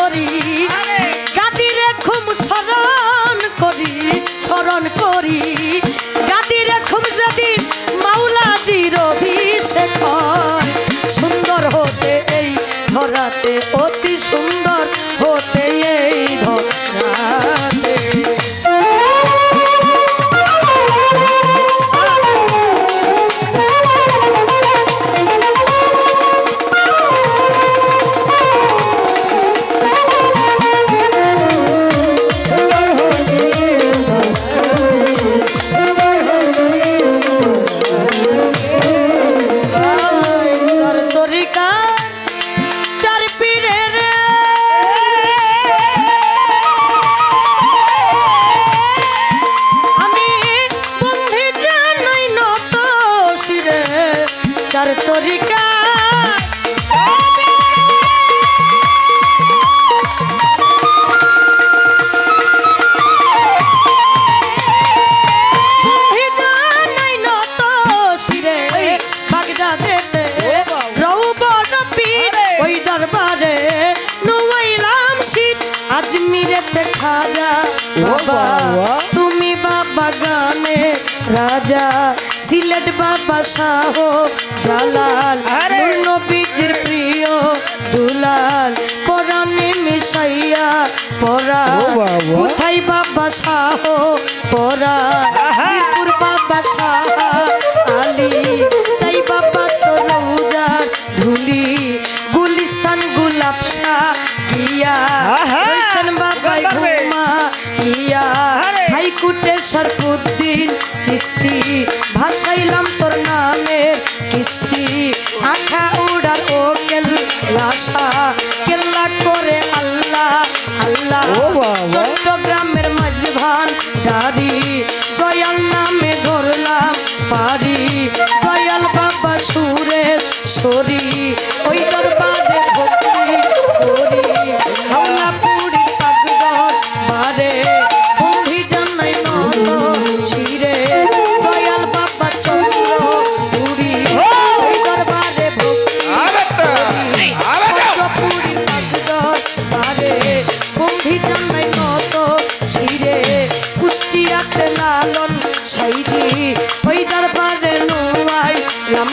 করি। গাদিরে খুব শরণ করি শরণ করি। গাদিরে খুব যেদিন মাওলাজির অভিষেক সুন্দর হতে এই ধরাতে অতি সুন্দর বাবা তুমি বাবা গানে রাজা সিলেট বাবা শাহ জালাল নবীজির প্রিয় দুলাল পরাণে মিশাইয়া পরা! কোথায় বাবা শাহ পরা? বাবা শাহ। হাইকুটে শরফুদ্দিন চিস্তি ভাসাইলাম তোর নামের কিস্তি। আখা উড়ার ও কেল্লাশা কেল্লা করে আল্লাহ আল্লাহ! চট্টগ্রামের মাঝভান দাদি দয়াল নামে ধরলাম পারি। দয়াল বাবা সুরের সরি ওই দরবারে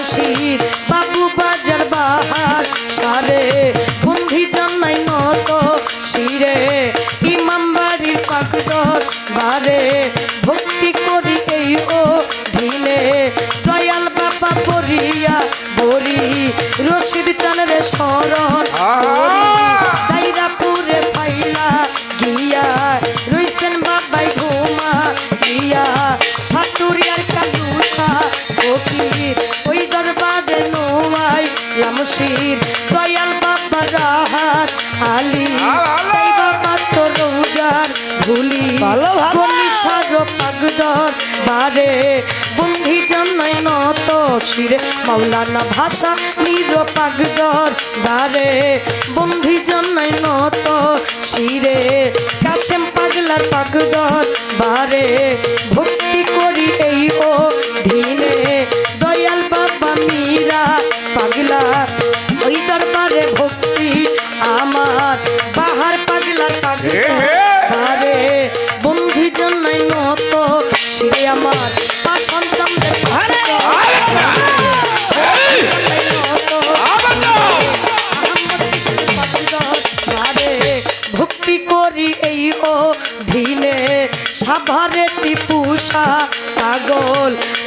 লামশির বাবু বাজার বাহার সারে বন্ধি জন্মাই মতো শিরে ইমাম বাড়ির পাকদর বারে ভক্তি করি এই ও ঢিলে দয়াল বাবা পড়িয়া বরি রশিদ চানের শরণ আলী চাই বাবা তো রোজার ধুলি ভালো, ভালো। কলিসার পাগদর বারে। বন্ধি জানাই নত শিরে মাওলানা ভাষা নির পাগদর বারে। বন্ধি জানাই নত শিরে কাশেম পাগলার পাগদর বারে। ভক্তি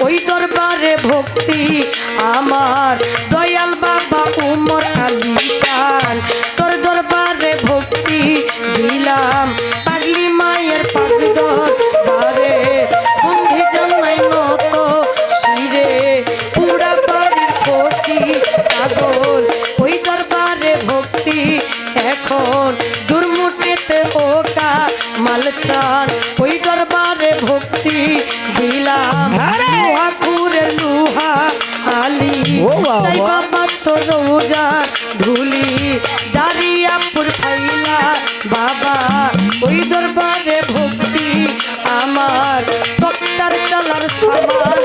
ওই দরবারে ওই দরবারে ভক্তি দিলাম। আরে! লোহাপুরের লোহা আলী! তাই বাবা তো রোজা ধুলি। দাঁড়িয়াপুর ফাইলা বাবা ওই দরবারে ভক্তি আমার। তক্তার চলার সামান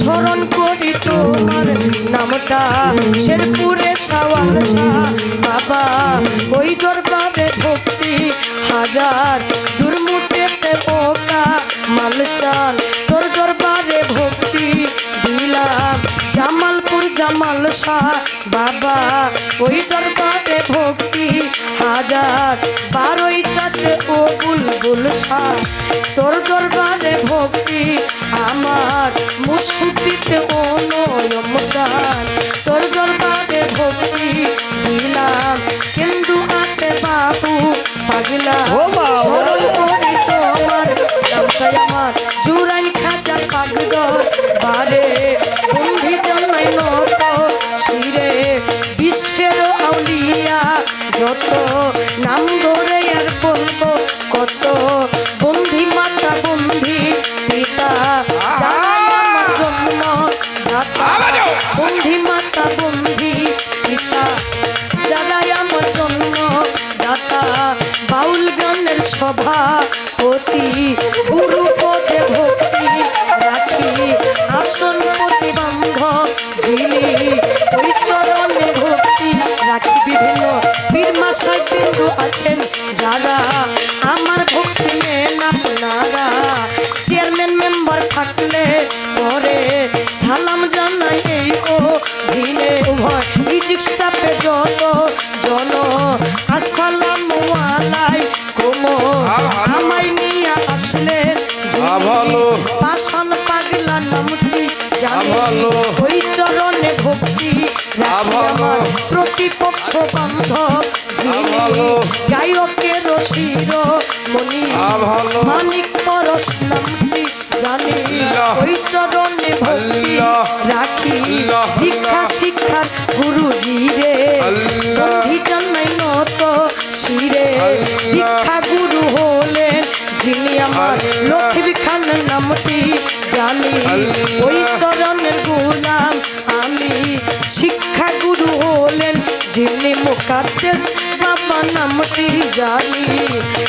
স্মরণ করি তোমার নামটা। শেরপুরে সাওয়াল শাহ বাবা, ওই দরবারে ভক্তি হাজার। দুর্মুটেতে পোকা মাল চাল তোর দরবারে ভক্তি দিলাম। জামালপুর জামাল শাহ বাবা, ওই দরবারে ভক্তি হাজার। বারোই চাঁদে ও বুলবুল শাহ মুসুতিতে ও নয়ম চান তোর দরবারে ভক্তি দিলাম। কিন্তু আতে বাবু পাগলা। তোমার নামটাই আমার। জুরাইন খাজা পাগদর বারে। বন্ধি জন্মাই নত শিরে। বিশ্বের আউলিয়া যত নাম ধরে আর বলব কত। বন্ধি মাতা বন্ধি পিতা বিভিন্ন বীরমা বিন্দু আছেন যারা। আমার ভক্তি নেন চেয়ারম্যান মেম্বার থাকলে পরে সালাম জানাই এই ও দিনে উভয় মিউজিক স্টাফে যত প্রতিপক্ষ বান্ধব যিনি ভালো। গায়কের শির মনি। মানিক পরশ নামটি জানি। ওই চরণে ভক্তি রাখি। দীক্ষা শিক্ষার গুরুজি রে। আল্লাহ। নত শিরে। দীক্ষা গুরু হলেন যিনি আমার লক্ষ্মী খান নামটি জানি। ওই মুখাদ্দেশ বাবা নামটি জানি।